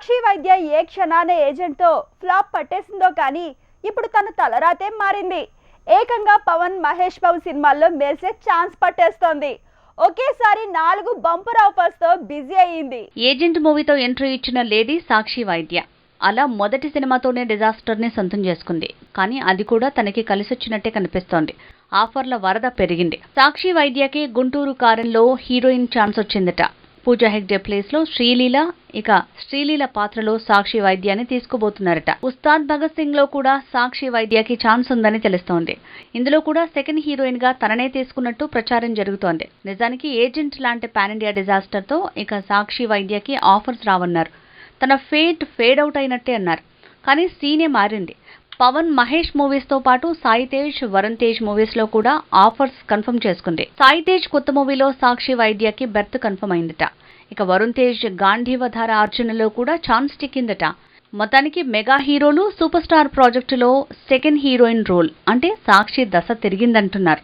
సాక్షి వైద్య ఏ క్షణాన ఏజెంట్తో ఫ్లాప్ పట్టేసిందో కానీ ఇప్పుడు తన తలరాతే మారింది. ఏకంగా పవన్ మహేష్ బాబు సినిమాల్లో మెరిసే ఛాన్స్ పట్టేస్తోంది. ఒకేసారి నాలుగు బంపర్ ఆఫర్స్తో బిజీ అయ్యింది. ఏజెంట్ మూవీతో ఎంట్రీ ఇచ్చిన లేడీ సాక్షి వైద్య. అలా మొదటి సినిమాతోనే డిజాస్టర్ని సొంతం చేసుకుంది. కానీ అది కూడా తనకి కలిసొచ్చినట్టే కనిపిస్తోంది. ఆఫర్ల వరద పెరిగింది. సాక్షి వైద్యకి గుంటూరు కారంలో హీరోయిన్ ఛాన్స్ వచ్చిందట. పూజా హెగ్డే ప్లేస్లో శ్రీలీల ఇక శ్రీలీల పాత్రలో సాక్షి వైద్యాన్ని తీసుకుబోతున్నారట. ఉస్తాద్ భగత్ సింగ్లో కూడా సాక్షి వైద్యకి ఛాన్స్ ఉందని తెలుస్తోంది. ఇందులో కూడా సెకండ్ హీరోయిన్గా తననే తీసుకున్నట్టు ప్రచారం జరుగుతోంది. నిజానికి ఏజెంట్ లాంటి పాన్ ఇండియా డిజాస్టర్తో ఇక సాక్షి వైద్యకి ఆఫర్స్ రావన్నారు. తన ఫేట్ ఫేడ్ అవుట్ అయినట్టే అన్నారు. కానీ సీనే మారింది. పవన్ మహేష్ మూవీస్తో పాటు సాయి తేజ్ వరుణ్ తేజ్ మూవీస్లో కూడా ఆఫర్స్ కన్ఫర్మ్ చేసుకుంది. సాయి తేజ్ కొత్త మూవీలో సాక్షి వైద్యకి బెర్త్ కన్ఫర్మ్ అయిందట. ఇక వరుణ్ తేజ్ గాంధీవధార అర్జునలో కూడా ఛాన్స్ టిక్కిందట. మొత్తానికి మెగా హీరోలు సూపర్ స్టార్ ప్రాజెక్టులో సెకండ్ హీరోయిన్ రోల్. అంటే సాక్షి దశ తిరిగిందంటున్నారు.